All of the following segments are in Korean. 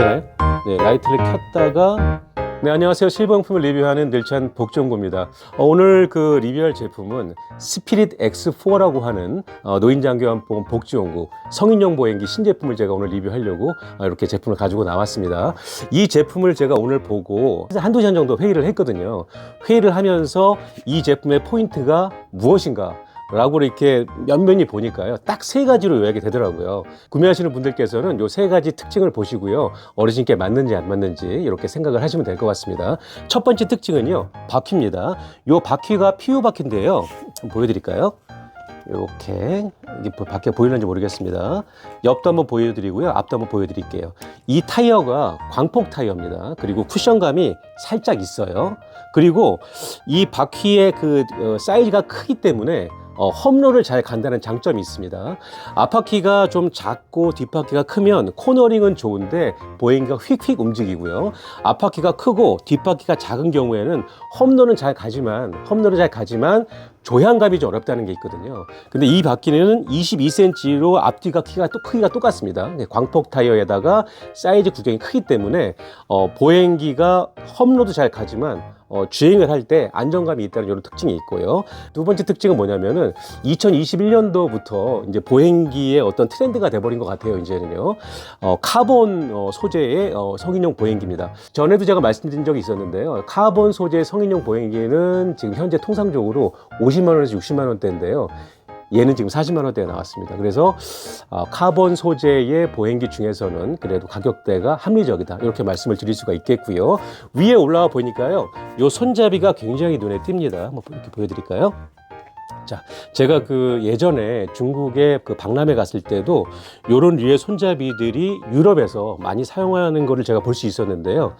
되나요? 네, 라이트를 켰다가 네, 안녕하세요. 실버용품을 리뷰하는 늘찬 복정구입니다. 어, 오늘 그 리뷰할 제품은 스피릿 X4라고 하는 어, 노인장교환보험 복지용구 성인용 보행기 신제품을 제가 오늘 리뷰하려고 어, 이렇게 제품을 가지고 나왔습니다. 이 제품을 제가 오늘 보고 한두 시간 정도 회의를 했거든요. 회의를 하면서 이 제품의 포인트가 무엇인가 라고 이렇게 면면히 보니까요. 딱 세 가지로 요약이 되더라고요. 구매하시는 분들께서는 요 세 가지 특징을 보시고요. 어르신께 맞는지 안 맞는지 이렇게 생각을 하시면 될 것 같습니다. 첫 번째 특징은요. 바퀴입니다. 요 바퀴가 PU 바퀴인데요. 한번 보여드릴까요? 이렇게 이게 보- 바퀴가 보이는지 모르겠습니다. 옆도 한번 보여드리고요. 앞도 한번 보여드릴게요. 이 타이어가 광폭 타이어입니다. 그리고 쿠션감이 살짝 있어요. 그리고 이 바퀴의 그 어, 사이즈가 크기 때문에 어, 험로를 잘 간다는 장점이 있습니다. 앞바퀴가 좀 작고 뒷바퀴가 크면 코너링은 좋은데 보행기가 휙휙 움직이고요. 앞바퀴가 크고 뒷바퀴가 작은 경우에는 험로는 잘 가지만 험로는 잘 가지만 조향감이 좀 어렵다는 게 있거든요. 근데 이 바퀴는 22cm로 앞뒤가 키가 또 크기가 똑같습니다. 광폭 타이어에다가 사이즈 구경이 크기 때문에 어, 보행기가 험로도 잘 가지만 어, 주행을 할 때 안정감이 있다는 이런 특징이 있고요. 두 번째 특징은 뭐냐면은 2021년도부터 이제 보행기의 어떤 트렌드가 돼버린 것 같아요. 이제는요. 어, 카본 어, 소재의 어, 성인용 보행기입니다. 전에도 제가 말씀드린 적이 있었는데요. 카본 소재 성인용 보행기는 지금 현재 통상적으로 50만 원에서 60만 원대인데요. 얘는 지금 40만 원대에 나왔습니다. 그래서 어, 카본 소재의 보행기 중에서는 그래도 가격대가 합리적이다. 이렇게 말씀을 드릴 수가 있겠고요. 위에 올라와 보니까요. 요 손잡이가 굉장히 눈에 띕니다. 한번 이렇게 보여드릴까요? 자, 제가 그 예전에 중국에 그 박람회 갔을 때도 요런 류의 손잡이들이 유럽에서 많이 사용하는 거를 제가 볼 수 있었는데요.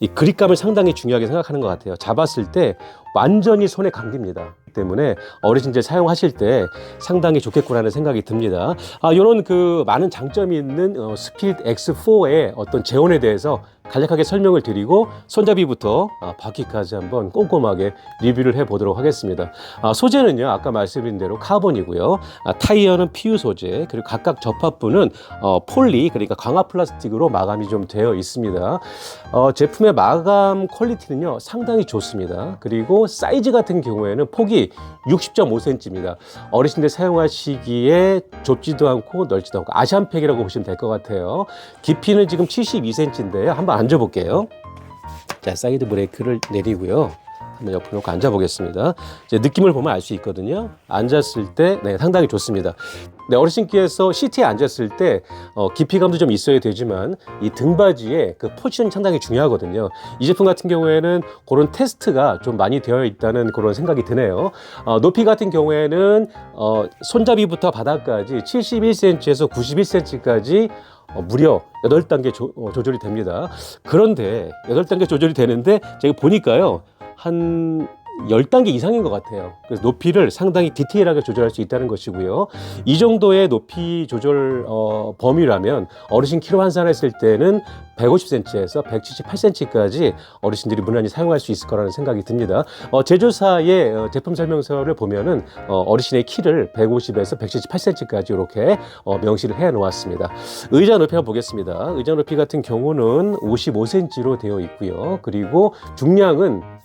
이 그립감을 상당히 중요하게 생각하는 것 같아요. 잡았을 때 완전히 손에 감깁니다. 때문에 어르신들 사용하실 때 상당히 좋겠구나는 생각이 듭니다. 아, 이런 그 많은 장점이 있는 어, 스피릿 X4의 어떤 재원에 대해서 간략하게 설명을 드리고 손잡이부터 아, 바퀴까지 한번 꼼꼼하게 리뷰를 해보도록 하겠습니다. 아, 소재는요, 아까 말씀드린 대로 카본이고요. 아, 타이어는 PU 소재, 그리고 각각 접합부는 어, 폴리, 그러니까 강화 플라스틱으로 마감이 좀 되어 있습니다. 어, 제품의 마감 퀄리티는요, 상당히 좋습니다. 그리고 사이즈 같은 경우에는 폭이 60.5cm입니다. 어르신들 사용하시기에 좁지도 않고 넓지도 않고 아시안팩이라고 보시면 될 것 같아요. 깊이는 지금 72cm인데요. 한번 앉아 볼게요. 자, 사이드 브레이크를 내리고요. 한번 옆으로 놓고 앉아보겠습니다. 이제 느낌을 보면 알 수 있거든요. 앉았을 때, 네, 상당히 좋습니다. 네, 어르신께서 시트에 앉았을 때, 어, 깊이감도 좀 있어야 되지만, 이 등받이에 그 포지션이 상당히 중요하거든요. 이 제품 같은 경우에는 그런 테스트가 좀 많이 되어 있다는 그런 생각이 드네요. 어, 높이 같은 경우에는, 어, 손잡이부터 바닥까지 71cm에서 91cm까지 어, 무려 8단계 조, 어, 조절이 됩니다. 그런데 8단계 조절이 되는데 제가 보니까요. 한 10단계 이상인 것 같아요. 그래서 높이를 상당히 디테일하게 조절할 수 있다는 것이고요. 이 정도의 높이 조절 어, 범위라면 어르신 키로 환산했을 때는 150cm에서 178cm까지 어르신들이 무난히 사용할 수 있을 거라는 생각이 듭니다. 어, 제조사의 어, 제품 설명서를 보면은 어, 어르신의 키를 150에서 178cm까지 이렇게 어, 명시를 해 놓았습니다. 의자 높이 한번 보겠습니다. 의자 높이 같은 경우는 55cm로 되어 있고요. 그리고 중량은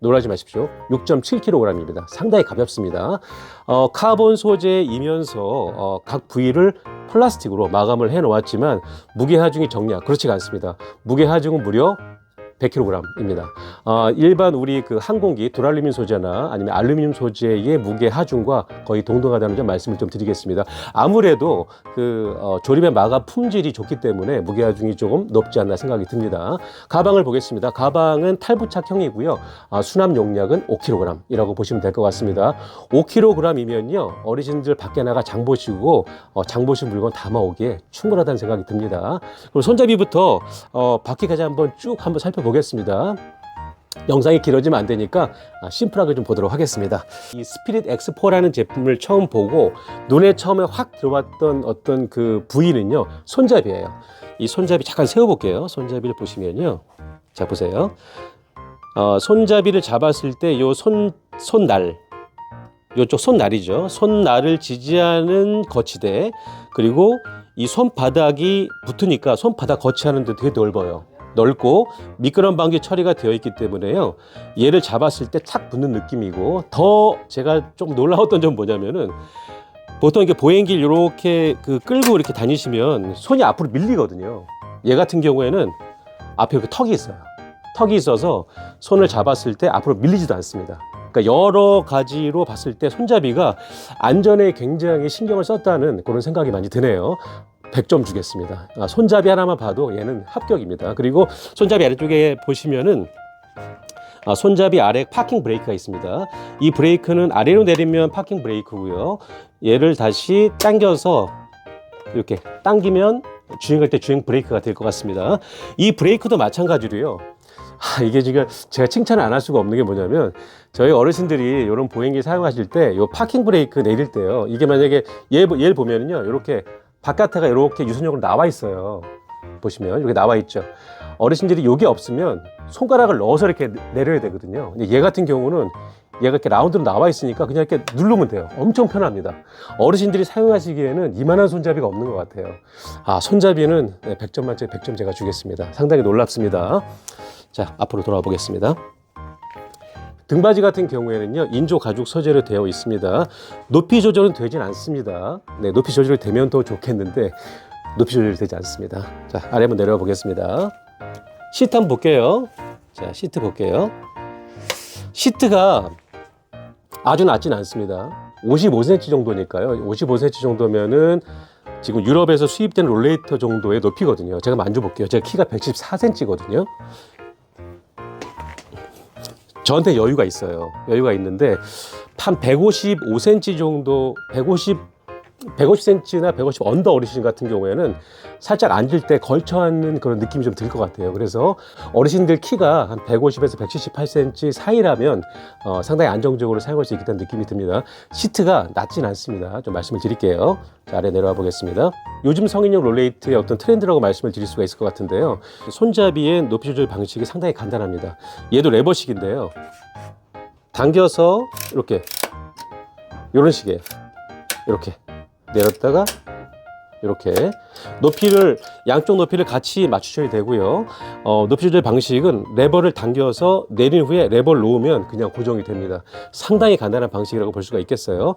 놀라지 마십시오. 6.7kg입니다. 상당히 가볍습니다. 어, 카본 소재이면서 어, 각 부위를 플라스틱으로 마감을 해 놓았지만 무게 하중이 정량 그렇지가 않습니다. 무게 하중은 무려 100kg입니다. 어, 일반 우리 그 항공기 두랄루민 소재나 아니면 알루미늄 소재의 무게 하중과 거의 동등하다는 점 말씀을 좀 드리겠습니다. 아무래도 그 어, 조립의 마감 품질이 좋기 때문에 무게 하중이 조금 높지 않나 생각이 듭니다. 가방을 보겠습니다. 가방은 탈부착형이고요. 아, 수납 용량은 5kg이라고 보시면 될 것 같습니다. 5kg이면요 어르신들 밖에 나가 장 보시고 어, 장 보신 물건 담아오기에 충분하다는 생각이 듭니다. 그럼 손잡이부터 어, 바퀴까지 한번 쭉 한번 살펴보겠습니다. 영상이 길어지면 안 되니까 아, 심플하게 좀 보도록 하겠습니다. 이 스피릿 X4라는 제품을 처음 보고 눈에 처음에 확 들어왔던 어떤 그 부위는요 손잡이에요. 이 손잡이 잠깐 세워볼게요. 손잡이를 보시면요, 자 보세요. 어, 손잡이를 잡았을 때 요 손 손날 이쪽 손날이죠. 손날을 지지하는 거치대 그리고 이 손바닥이 붙으니까 손바닥 거치하는 데 되게 넓어요. 넓고 미끄럼 방지 처리가 되어 있기 때문에요. 얘를 잡았을 때 착 붙는 느낌이고 더 제가 좀 놀라웠던 점 뭐냐면은 보통 이렇게 보행길 이렇게 그 끌고 이렇게 다니시면 손이 앞으로 밀리거든요. 얘 같은 경우에는 앞에 이렇게 턱이 있어요. 턱이 있어서 손을 잡았을 때 앞으로 밀리지도 않습니다. 그러니까 여러 가지로 봤을 때 손잡이가 안전에 굉장히 신경을 썼다는 그런 생각이 많이 드네요. 100점 주겠습니다. 아, 손잡이 하나만 봐도 얘는 합격입니다. 그리고 손잡이 아래쪽에 보시면은 아, 손잡이 아래 파킹 브레이크가 있습니다. 이 브레이크는 아래로 내리면 파킹 브레이크고요. 얘를 다시 당겨서 이렇게 당기면 주행할 때 주행 브레이크가 될 것 같습니다. 이 브레이크도 마찬가지로요. 아, 이게 지금 제가 칭찬을 안 할 수가 없는 게 뭐냐면 저희 어르신들이 이런 보행기 사용하실 때 이 파킹 브레이크 내릴 때요. 이게 만약에 얘, 얘를 보면은요. 이렇게 바깥에가 이렇게 유선형으로 나와 있어요. 보시면 이렇게 나와 있죠. 어르신들이 이게 없으면 손가락을 넣어서 이렇게 내려야 되거든요. 얘 같은 경우는 얘가 이렇게 라운드로 나와 있으니까 그냥 이렇게 누르면 돼요. 엄청 편합니다. 어르신들이 사용하시기에는 이만한 손잡이가 없는 것 같아요. 아, 손잡이는 네, 100점 만점에 100점 제가 주겠습니다. 상당히 놀랍습니다. 자, 앞으로 돌아와 보겠습니다. 등받이 같은 경우에는요 인조 가죽 소재로 되어 있습니다. 높이 조절은 되진 않습니다. 네, 높이 조절이 되면 더 좋겠는데 높이 조절이 되지 않습니다. 자, 아래 한번 내려와 보겠습니다. 시트 한번 볼게요. 자, 시트 볼게요. 시트가 아주 낮진 않습니다. 55cm 정도니까요. 55cm 정도면은 지금 유럽에서 수입된 롤레이터 정도의 높이거든요. 제가 만져볼게요. 제가 키가 114cm거든요. 저한테 여유가 있어요. 여유가 있는데 한 155cm 정도, 150 150cm나 150 언더 어르신 같은 경우에는 살짝 앉을 때 걸쳐 앉는 그런 느낌이 좀 들 것 같아요. 그래서 어르신들 키가 한 150에서 178cm 사이라면 어, 상당히 안정적으로 사용할 수 있겠다는 느낌이 듭니다. 시트가 낮진 않습니다. 좀 말씀을 드릴게요. 자, 아래 내려와 보겠습니다. 요즘 성인용 롤레이트의 어떤 트렌드라고 말씀을 드릴 수가 있을 것 같은데요. 손잡이의 높이 조절 방식이 상당히 간단합니다. 얘도 레버식인데요. 당겨서 이렇게 이런 식이에요. 이렇게 내렸다가 이렇게 높이를 양쪽 높이를 같이 맞추셔야 되고요. 어, 높이 조절 방식은 레버를 당겨서 내린 후에 레버를 놓으면 그냥 고정이 됩니다. 상당히 간단한 방식이라고 볼 수가 있겠어요.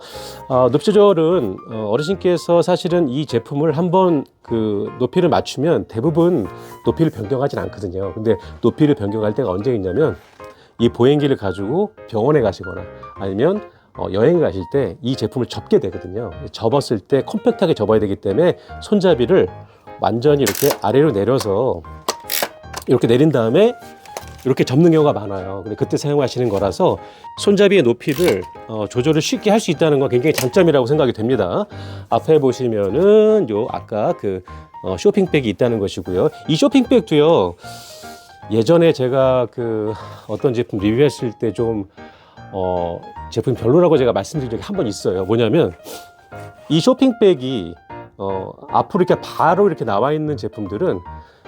어, 높이 조절은 어, 어르신께서 사실은 이 제품을 한번 그 높이를 맞추면 대부분 높이를 변경하진 않거든요. 근데 높이를 변경할 때가 언제 있냐면 이 보행기를 가지고 병원에 가시거나 아니면 어, 여행 가실 때 이 제품을 접게 되거든요. 접었을 때 컴팩트하게 접어야 되기 때문에 손잡이를 완전히 이렇게 아래로 내려서 이렇게 내린 다음에 이렇게 접는 경우가 많아요. 근데 그때 사용하시는 거라서 손잡이의 높이를 어, 조절을 쉽게 할 수 있다는 건 굉장히 장점이라고 생각이 됩니다. 앞에 보시면은 요 아까 그 어, 쇼핑백이 있다는 것이고요. 이 쇼핑백도요. 예전에 제가 그 어떤 제품 리뷰했을 때 좀 어, 제품 별로라고 제가 말씀드린 적이 한 번 있어요. 뭐냐면 이 쇼핑백이 어, 앞으로 이렇게 바로 이렇게 나와 있는 제품들은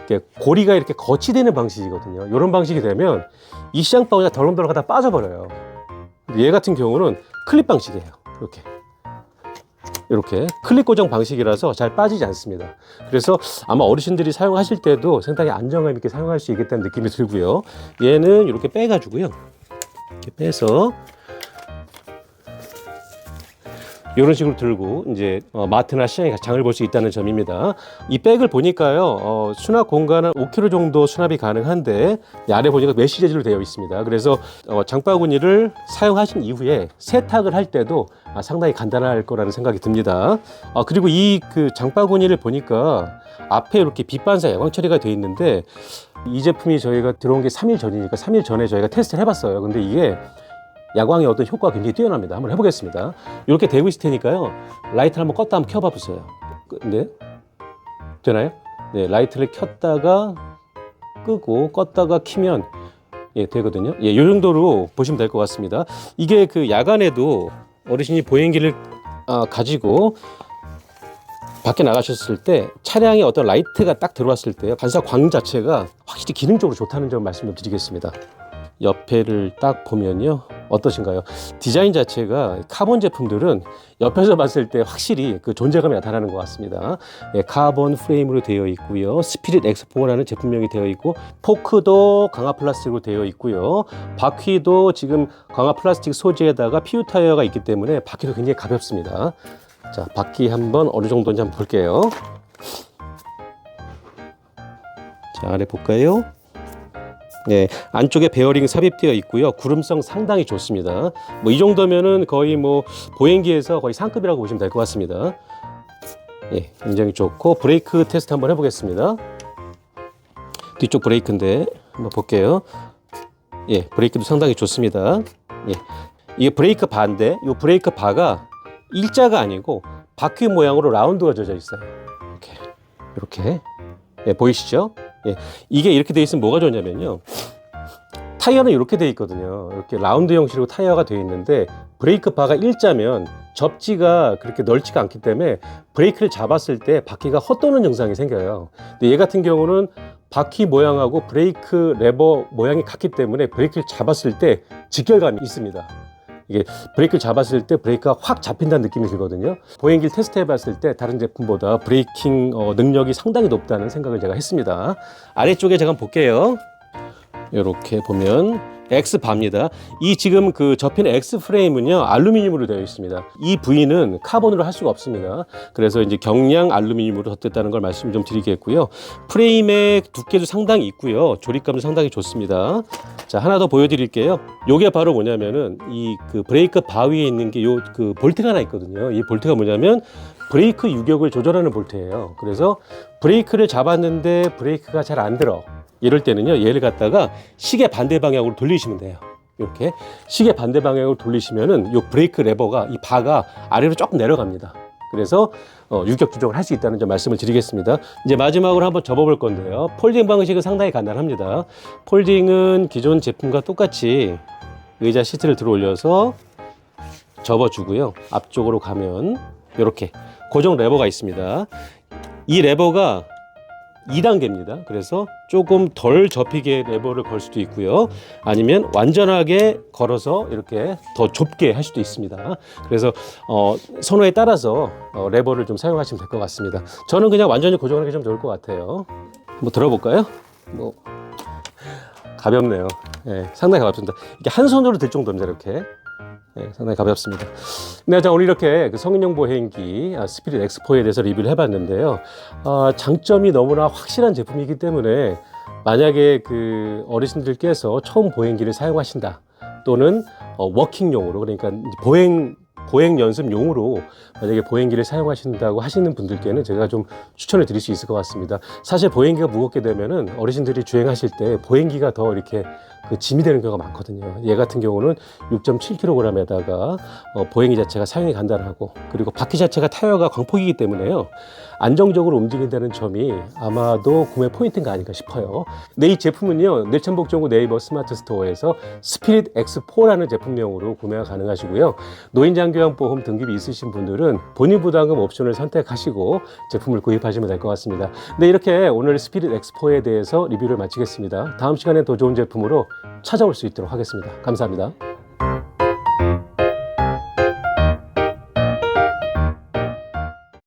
이렇게 고리가 이렇게 거치되는 방식이거든요. 이런 방식이 되면 이 시장 바구니가 그냥 덜렁덜렁 하다 빠져버려요. 얘 같은 경우는 클립 방식이에요. 이렇게. 이렇게 클립 고정 방식이라서 잘 빠지지 않습니다. 그래서 아마 어르신들이 사용하실 때도 상당히 안정감 있게 사용할 수 있겠다는 느낌이 들고요. 얘는 이렇게 빼가지고요. 이렇게 빼서 이런 식으로 들고 이제 어, 마트나 시장에 장을 볼 수 있다는 점입니다. 이 백을 보니까요 어, 수납 공간은 5kg 정도 수납이 가능한데 이 아래 보니까 메쉬 재질로 되어 있습니다. 그래서 어, 장바구니를 사용하신 이후에 세탁을 할 때도 아, 상당히 간단할 거라는 생각이 듭니다. 아, 그리고 이 그 장바구니를 보니까 앞에 이렇게 빛반사 야광 처리가 되어 있는데 이 제품이 저희가 들어온 게 3일 전이니까 3일 전에 저희가 테스트를 해봤어요. 근데 이게 야광의 어떤 효과가 굉장히 뛰어납니다. 한번 해보겠습니다. 이렇게 되고 있을 테니까요. 라이트를 한번 껐다 한번 켜봐 보세요. 네? 되나요? 네, 라이트를 켰다가 끄고 껐다가 키면 예, 되거든요. 예, 이 정도로 보시면 될 것 같습니다. 이게 그 야간에도 어르신이 보행기를 아, 가지고 밖에 나가셨을 때 차량에 어떤 라이트가 딱 들어왔을 때 반사 광 자체가 확실히 기능적으로 좋다는 점 말씀을 드리겠습니다. 옆에를 딱 보면요. 어떠신가요? 디자인 자체가 카본 제품들은 옆에서 봤을 때 확실히 그 존재감이 나타나는 것 같습니다. 예, 카본 프레임으로 되어 있고요. 스피릿 X4라는 제품명이 되어 있고 포크도 강화 플라스틱으로 되어 있고요. 바퀴도 지금 강화 플라스틱 소재에다가 PU 타이어가 있기 때문에 바퀴도 굉장히 가볍습니다. 자, 바퀴 한번 어느 정도인지 한번 볼게요. 자, 아래 볼까요? 네, 안쪽에 베어링 삽입되어 있고요. 구름성 상당히 좋습니다. 뭐 이 정도면은 거의 뭐 보행기에서 거의 상급이라고 보시면 될 것 같습니다. 예, 굉장히 좋고 브레이크 테스트 한번 해보겠습니다. 뒤쪽 브레이크인데 한번 볼게요. 예, 브레이크도 상당히 좋습니다. 예, 이게 브레이크 바인데 이 브레이크 바가 일자가 아니고 바퀴 모양으로 라운드가 져져 있어요. 이렇게, 이렇게 예, 보이시죠? 예, 이게 이렇게 돼 있으면 뭐가 좋냐면요. 타이어는 이렇게 돼 있거든요. 이렇게 라운드 형식으로 타이어가 돼 있는데 브레이크 바가 일자면 접지가 그렇게 넓지가 않기 때문에 브레이크를 잡았을 때 바퀴가 헛도는 증상이 생겨요. 근데 얘 같은 경우는 바퀴 모양하고 브레이크 레버 모양이 같기 때문에 브레이크를 잡았을 때 직결감이 있습니다. 이게 브레이크를 잡았을 때 브레이크가 확 잡힌다는 느낌이 들거든요. 보행기를 테스트 해봤을 때 다른 제품보다 브레이킹 어, 능력이 상당히 높다는 생각을 제가 했습니다. 아래쪽에 제가 볼게요. 이렇게 보면 X 바입니다. 이 지금 그 접힌 X 프레임은요 알루미늄으로 되어 있습니다. 이 부위는 카본으로 할 수가 없습니다. 그래서 이제 경량 알루미늄으로 덧댔다는 걸 말씀 좀 드리겠고요. 프레임의 두께도 상당히 있고요. 조립감도 상당히 좋습니다. 자 하나 더 보여드릴게요. 요게 바로 뭐냐면은 이 그 브레이크 바 위에 있는 게 요 그 볼트가 하나 있거든요. 이 볼트가 뭐냐면 브레이크 유격을 조절하는 볼트예요. 그래서 브레이크를 잡았는데 브레이크가 잘 안 들어. 이럴 때는요 얘를 갖다가 시계 반대 방향으로 돌리시면 돼요. 이렇게 시계 반대 방향으로 돌리시면은 이 브레이크 레버가 이 바가 아래로 조금 내려갑니다. 그래서 어, 유격 조정을 할 수 있다는 점 말씀을 드리겠습니다. 이제 마지막으로 한번 접어볼 건데요. 폴딩 방식은 상당히 간단합니다. 폴딩은 기존 제품과 똑같이 의자 시트를 들어 올려서 접어주고요. 앞쪽으로 가면 이렇게 고정 레버가 있습니다 이 레버가 2단계입니다. 그래서 조금 덜 접히게 레버를 걸 수도 있고요. 아니면 완전하게 걸어서 이렇게 더 좁게 할 수도 있습니다. 그래서 어, 선호에 따라서 어, 레버를 좀 사용하시면 될 것 같습니다. 저는 그냥 완전히 고정하는 게 좀 좋을 것 같아요. 뭐 들어볼까요? 뭐 가볍네요. 예, 상당히 가볍습니다. 이게 한 손으로 들 정도입니다. 이렇게. 네, 상당히 가볍습니다. 네, 자, 오늘 이렇게 그 성인용 보행기 아, 스피릿 엑스포에 대해서 리뷰를 해봤는데요. 아, 장점이 너무나 확실한 제품이기 때문에 만약에 그 어르신들께서 처음 보행기를 사용하신다 또는 어, 워킹용으로 그러니까 보행 보행 연습용으로 만약에 보행기를 사용하신다고 하시는 분들께는 제가 좀 추천을 드릴 수 있을 것 같습니다. 사실 보행기가 무겁게 되면은 어르신들이 주행하실 때 보행기가 더 이렇게 그 짐이 되는 경우가 많거든요. 얘 같은 경우는 6.7kg에다가 어, 보행기 자체가 사용이 간단하고 그리고 바퀴 자체가 타이어가 광폭이기 때문에요. 안정적으로 움직인다는 점이 아마도 구매 포인트가 아닌가 싶어요. 네, 이 제품은요. 내천복종구 네이버 스마트 스토어에서 스피릿 X4라는 제품명으로 구매가 가능하시고요. 노인장교양보험 등급이 있으신 분들은 본인 부담금 옵션을 선택하시고 제품을 구입하시면 될 것 같습니다. 네, 이렇게 오늘 스피릿 X4에 대해서 리뷰를 마치겠습니다. 다음 시간에 더 좋은 제품으로 찾아올 수 있도록 하겠습니다. 감사합니다.